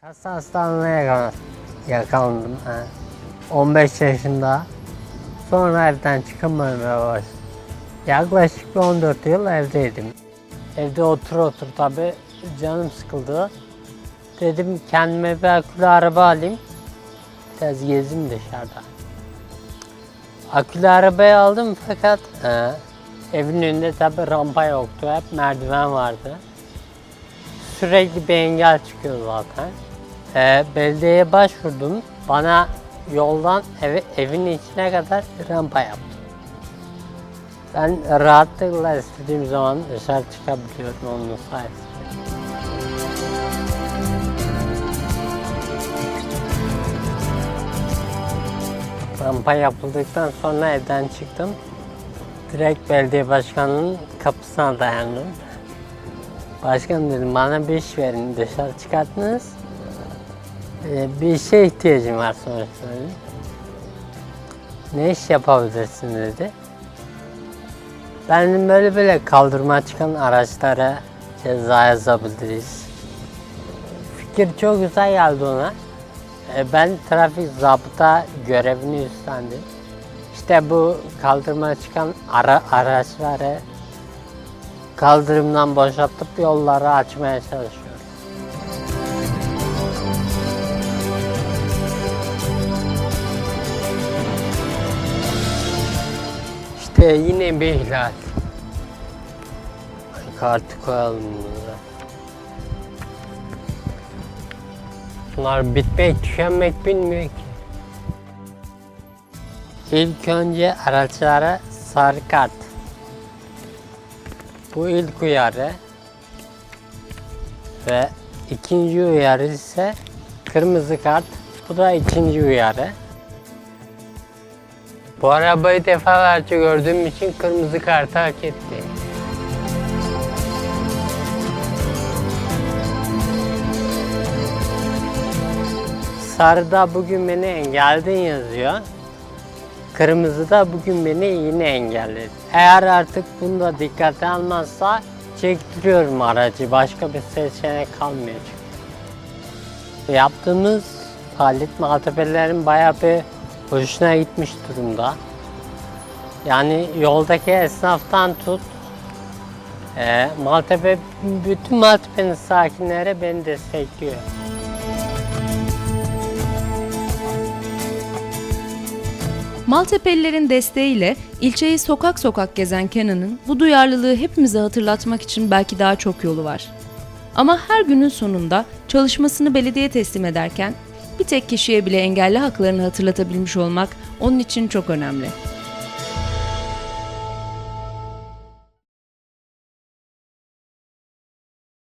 Kasa yakalan- yakalandım. ha. 15 yaşında. Sonra evden çıkamamaya başladım. Yaklaşık bir 14 yıl evdeydim. Evde otur otur tabi canım sıkıldı. Dedim kendime bir akülü araba alayım. Biraz gezeyim dışarıda. Akülü arabayı aldım fakat e, evin önünde tabi rampa yoktu. Hep merdiven vardı. Sürekli bir engel çıkıyor zaten. E, belediyeye başvurdum. Bana yoldan eve, evin içine kadar rampa yaptı. Ben rahatlıkla istediğim zaman dışarı çıkabiliyorum onun sayesinde. Rampa yapıldıktan sonra evden çıktım. Direkt belediye başkanının kapısına dayandım. Başkan dedim bana bir iş verin dışarı çıkarttınız. Ee, bir işe ihtiyacım var sonuçta dedim. Ne iş yapabilirsin dedi. Ben böyle böyle kaldırıma çıkan araçlara ceza yazabiliriz. Fikir çok güzel geldi ona. E, Ben trafik zabıta görevini üstlendim. İşte bu kaldırıma çıkan ara, araçları kaldırımdan boşaltıp yolları açmaya çalışıyorum. Yine bir ihlal. Kartı koyalım burada. Bunlar bitmek, tükenmek bilmiyor ki. İlk önce araçlara sarı kart. Bu ilk uyarı. Ve ikinci uyarı ise kırmızı kart. Bu da ikinci uyarı. Bu arabayı defalarca gördüğüm için kırmızı kartı hak etti. Sarıda bugün beni engelledin yazıyor. Kırmızıda bugün beni yine engelledi. Eğer artık bunu da dikkate almazsa çektiriyorum aracı. Başka bir seçenek kalmıyor çünkü. Yaptığımız faaliyet Maltepe'lerin bayağı bir hoşuna gitmiş durumda. Yani yoldaki esnaftan tut, e, Maltepe, bütün Maltepe'nin sakinleri beni destekliyor. Maltepelilerin desteğiyle ilçeyi sokak sokak gezen Kenan'ın bu duyarlılığı hepimize hatırlatmak için belki daha çok yolu var. Ama her günün sonunda çalışmasını belediye teslim ederken tek kişiye bile engelli haklarını hatırlatabilmiş olmak onun için çok önemli.